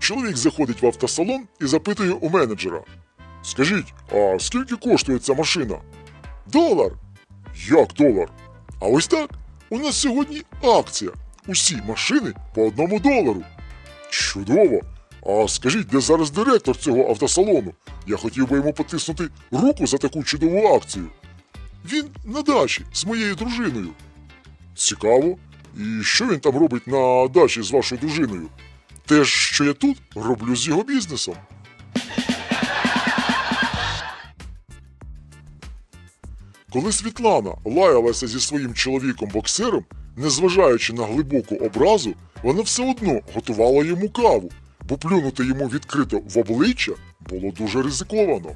чоловік заходить в автосалон і запитує у менеджера: Скажіть, а скільки коштує ця машина? Долар. Як долар? А ось так. У нас сьогодні акція. Усі машини по одному долару. Чудово! А скажіть, де зараз директор цього автосалону? Я хотів би йому потиснути руку за таку чудову акцію. Він на дачі з моєю дружиною. Цікаво. І що він там робить на дачі з вашою дружиною? Те що я тут роблю з його бізнесом. Коли Світлана лаялася зі своїм чоловіком-боксером, незважаючи на глибоку образу, вона все одно готувала йому каву, бо плюнути йому відкрито в обличчя було дуже ризиковано.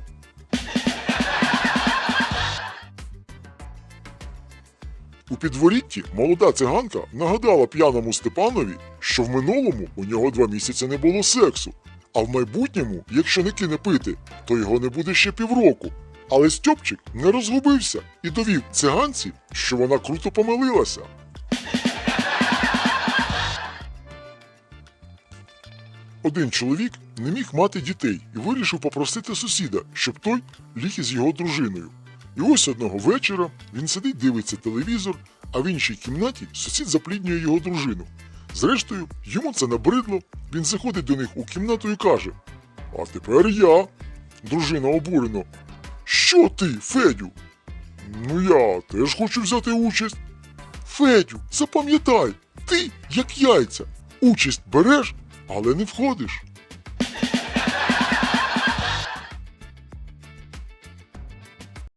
У підворітті молода циганка нагадала п'яному Степанові, що в минулому у нього два місяці не було сексу, а в майбутньому, якщо не кине пити, то його не буде ще півроку. Але Стьопчик не розгубився і довів циганці, що вона круто помилилася. Один чоловік не міг мати дітей і вирішив попросити сусіда, щоб той ліг із його дружиною. І ось одного вечора він сидить, дивиться телевізор, а в іншій кімнаті сусід запліднює його дружину. Зрештою, йому це набридло, він заходить до них у кімнату і каже: А тепер я. Дружина обурено. Що ти, Федю? Ну я теж хочу взяти участь. Федю, запам'ятай, ти, як яйця, участь береш, але не входиш.